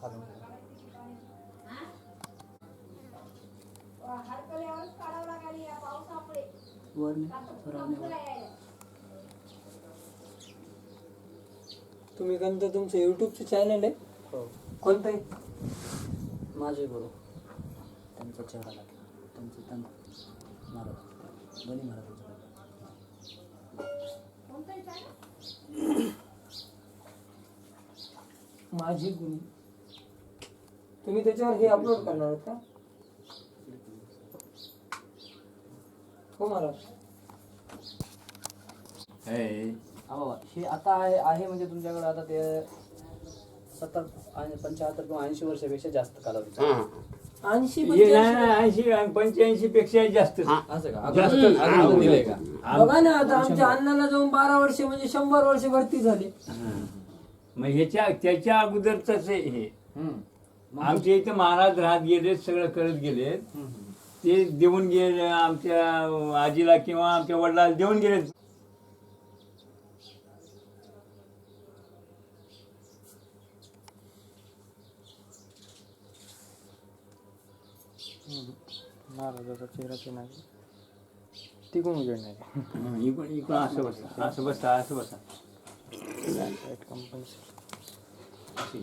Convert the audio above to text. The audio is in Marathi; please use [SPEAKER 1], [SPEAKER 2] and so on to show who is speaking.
[SPEAKER 1] खालून.
[SPEAKER 2] तुम्ही कोणतं तुमचं युट्यूबचं चॅनल आहे?
[SPEAKER 1] हो.
[SPEAKER 2] कोणतं आहे?
[SPEAKER 3] माझे गुरु. त्यांचा चेहरा लागला त्यांचे महाराज महाराजांचा
[SPEAKER 2] माझी गुरु. तुम्ही त्याच्यावर हे अपलोड करणार आहात का? हो महाराज.
[SPEAKER 3] हा बाबा हे आता आहे आहे म्हणजे तुमच्याकडे आता ते सत्तर आणि पंच्याहत्तर किंवा ऐंशी वर्षापेक्षा जास्त कालावधी
[SPEAKER 2] ऐंशी
[SPEAKER 4] नाही नाही, ऐंशी आणि पंच्याऐंशी पेक्षा जास्त.
[SPEAKER 3] असं का?
[SPEAKER 4] जास्त.
[SPEAKER 3] अगोदर- अगोदर दिलंय का?
[SPEAKER 2] बघा ना आता आमच्या अण्णाला जाऊन बारा वर्ष म्हणजे शंभर वर्ष भरती झाली.
[SPEAKER 4] मग ह्याच्या त्याच्या अगोदरच हे. आमच्या इथे महाराज राहत गेले सगळं करत गेले. ते देऊन गेले आमच्या आजीला किंवा आमच्या वडिलाला देऊन गेले.
[SPEAKER 1] महाराजाचा चेहरा नाही. तिकडून उजेड नाही.
[SPEAKER 4] हं, इकडून इकडून असं बसा असं बसा असं बसा. घे.